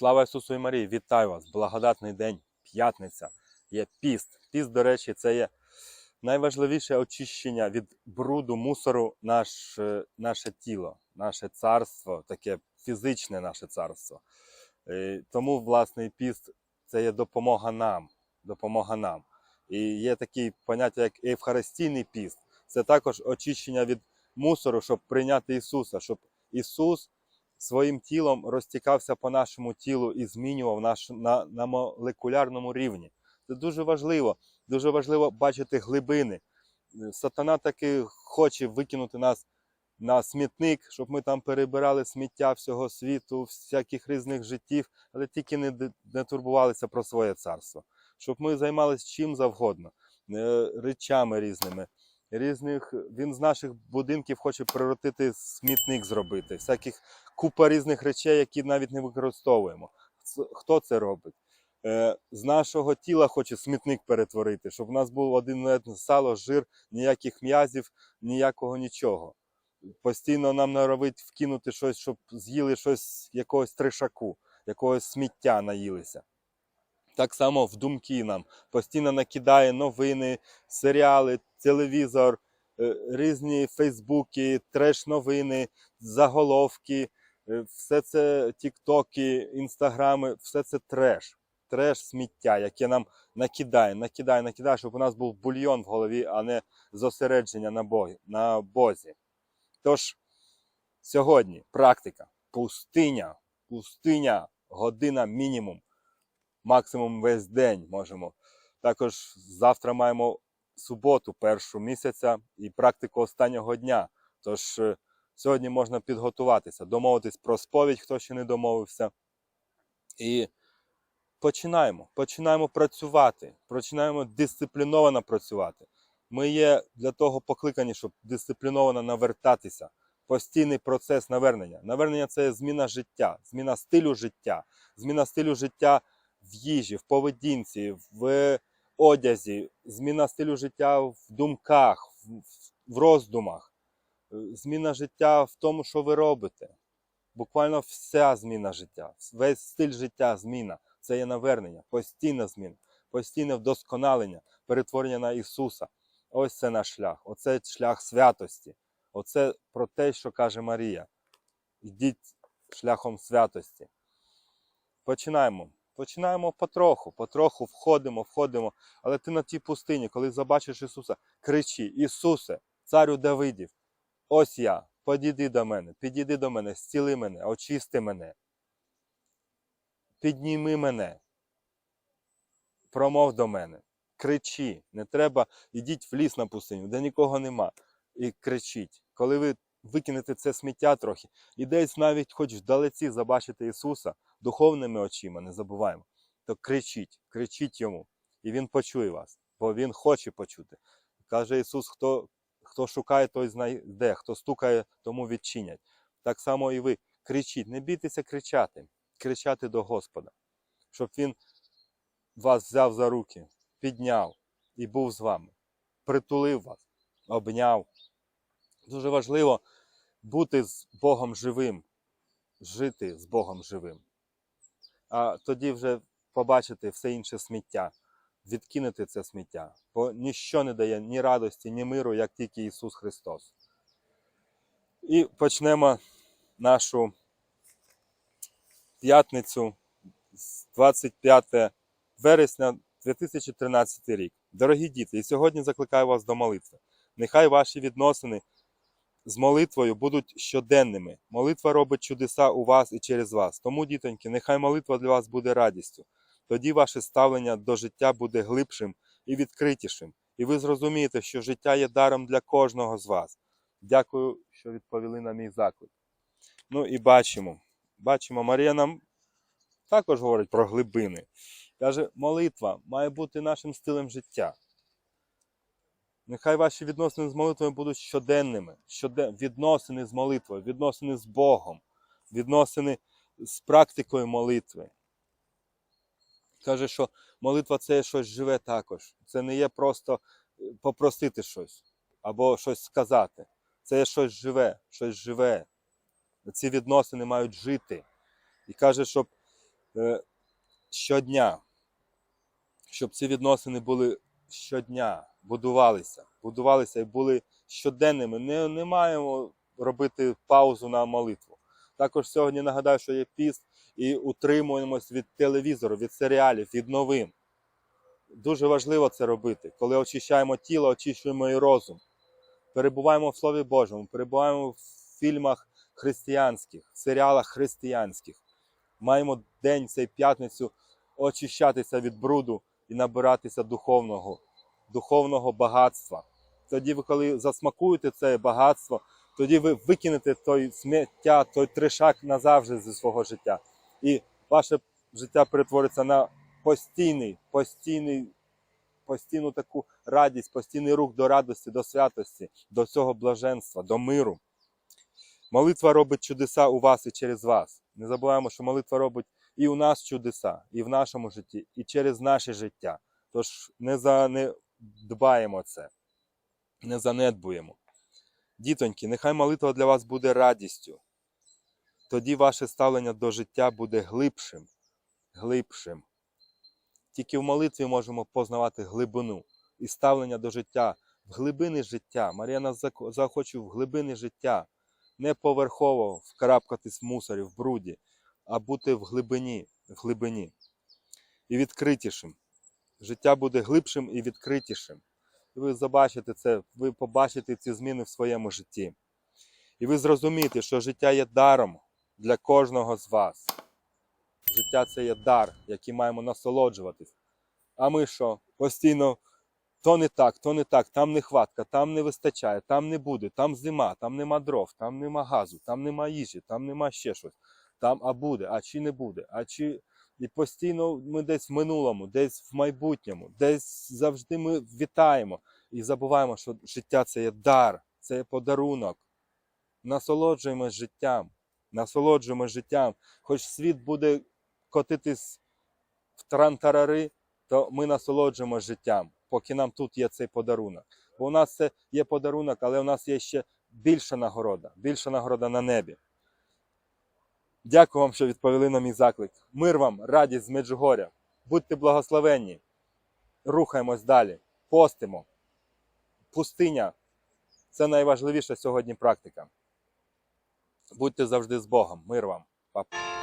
Слава Ісусу і Марії! Вітаю вас! Благодатний день, п'ятниця. Є піст. Піст, до речі, це є найважливіше очищення від бруду, мусору наш, е, наше тіло, наше царство, таке фізичне наше царство. Е, Тому, власне, піст це є допомога нам. Допомога нам. І є такі поняття, як евхаристійний піст. Це також очищення від мусору, щоб прийняти Ісуса, щоб Ісус своїм тілом розтікався по нашому тілу і змінював наш на, на молекулярному рівні. Це дуже важливо. Дуже важливо бачити глибини. Сатана таки хоче викинути нас на смітник, щоб ми там перебирали сміття всього світу, всяких різних життів, але тільки не, не турбувалися про своє царство. Щоб ми займалися чим завгодно, е, речами різними. Різних він з наших будинків хоче превратити смітник зробити, всяких купа різних речей, які навіть не використовуємо. Хто це робить? Е, з нашого тіла хоче смітник перетворити, щоб в нас був один сало, жир, ніяких м'язів, ніякого нічого. Постійно нам норовить вкинути щось, щоб з'їли щось якогось тришаку, якогось сміття наїлися. Так само в думки нам постійно накидає новини, серіали, телевізор, е, різні фейсбуки, треш-новини, заголовки, е, все це тіктоки, інстаграми, все це треш. Треш сміття, яке нам накидає, накидає, накидає, щоб у нас був бульйон в голові, а не зосередження на Богі, на Бозі. Тож, сьогодні практика, пустиня, пустиня, година мінімум, максимум весь день можемо. Також завтра маємо суботу, першу місяця, і практику останнього дня. Тож е, сьогодні можна підготуватися, домовитись про сповідь, хто ще не домовився. І починаємо. Починаємо працювати, починаємо дисципліновано працювати. Ми є для того покликані, щоб дисципліновано навертатися. Постійний процес навернення. Навернення це зміна життя, зміна стилю життя, зміна стилю життя в їжі, в поведінці, в одязі, зміна стилю життя в думках, в, в роздумах, Е, зміна життя в тому, що ви робите. Буквально вся зміна життя, весь стиль життя зміна. Це є навернення, постійна зміна, постійне вдосконалення, перетворення на Ісуса. Ось це наш шлях. Оце шлях святості. Оце про те, що каже Марія. Йдіть шляхом святості. Починаємо. Починаємо потроху, потроху входимо, входимо. Але ти на тій пустині, коли забачиш Ісуса, кричи: Ісусе, царю Давидів, ось я, підійди до мене, підійди до мене, зціли мене, очисти мене. Підніми мене, промов до мене, кричи. Не треба, ідіть в ліс на пустиню, де нікого нема. І кричіть. Коли ви викинете це сміття трохи, і десь навіть хоч вдалеці забачите Ісуса духовними очима, не забуваємо, то кричіть, кричіть йому, і Він почує вас, бо Він хоче почути. Каже Ісус, хто, хто шукає, той знайде, хто стукає, тому відчинять. Так само і ви кричіть, не бійтеся кричати, кричати до Господа, щоб Він вас взяв за руки, підняв і був з вами, притулив вас, обняв. Дуже важливо бути з Богом живим, жити з Богом живим. А тоді вже побачити все інше сміття, відкинути це сміття, бо ніщо не дає ні радості, ні миру, як тільки Ісус Христос. І почнемо нашу п'ятницю з 25 вересня 2013 рік. Дорогі діти, і сьогодні закликаю вас до молитви. Нехай ваші відносини з молитвою будуть щоденними. Молитва робить чудеса у вас і через вас. Тому, дітоньки, нехай молитва для вас буде радістю. Тоді ваше ставлення до життя буде глибшим і відкритішим. І ви зрозумієте, що життя є даром для кожного з вас. Дякую, що відповіли на мій заклик. Ну і бачимо. Бачимо, Марія нам також говорить про глибини. Каже, молитва має бути нашим стилем життя. Нехай ваші відносини з молитвою будуть щоденними. Щоден... Відносини з молитвою, відносини з Богом, відносини з практикою молитви. Каже, що молитва це щось живе також. Це не є просто е, попросити щось або щось сказати. Це є щось живе, щось живе. Ці відносини мають жити. І каже, щоб е, щодня, щоб ці відносини були щодня, будувалися, будувалися і були щоденними. Не, не маємо робити паузу на молитву. Також сьогодні нагадаю, що є піст і утримуємось від телевізору, від серіалів, від новин. Дуже важливо це робити. Коли очищаємо тіло, очищуємо і розум. Перебуваємо в Слові Божому, перебуваємо в фільмах християнських, в серіалах християнських. Маємо день цей п'ятницю очищатися від бруду і набиратися духовного, духовного багатства. Тоді, ви, коли засмакуєте це багатство, тоді ви викинете той сміття, той тришак назавжди зі свого життя. І ваше життя перетвориться на постійний, постійний, постійну таку радість, постійний рух до радості, до святості, до цього блаженства, до миру. Молитва робить чудеса у вас і через вас. Не забуваємо, що молитва робить і у нас чудеса, і в нашому житті, і через наше життя. Тож не занедбаємо це, не занедбуємо. Дітоньки, нехай молитва для вас буде радістю. Тоді ваше ставлення до життя буде глибшим, глибшим. Тільки в молитві можемо познавати глибину і ставлення до життя, в глибини життя. Марія нас заохочує в глибини життя, не поверхово вкрапкатись в мусорі, в бруді, а бути в глибині, в глибині. І відкритішим. Життя буде глибшим і відкритішим. І ви побачите це, ви побачите ці зміни в своєму житті. І ви зрозумієте, що життя є даром для кожного з вас. Життя це є дар, який маємо насолоджуватись. А ми що? Постійно то не так, то не так, там нехватка, там не вистачає, там не буде, там зима, там нема дров, там нема газу, там нема їжі, там нема ще щось. Там а буде, а чи не буде, а чи. І постійно ми десь в минулому, десь в майбутньому, десь завжди ми вітаємо і забуваємо, що життя це є дар, це є подарунок. Насолоджуємось життям, насолоджуємось життям. Хоч світ буде котитись в трантарари, то ми насолоджуємось життям, поки нам тут є цей подарунок. Бо у нас це є подарунок, але у нас є ще більша нагорода, більша нагорода на небі. Дякую вам, що відповіли на мій заклик. Мир вам, радість з Меджугоря. Будьте благословенні. Рухаємось далі. Постимо. Пустиня це найважливіша сьогодні практика. Будьте завжди з Богом. Мир вам. Па-па.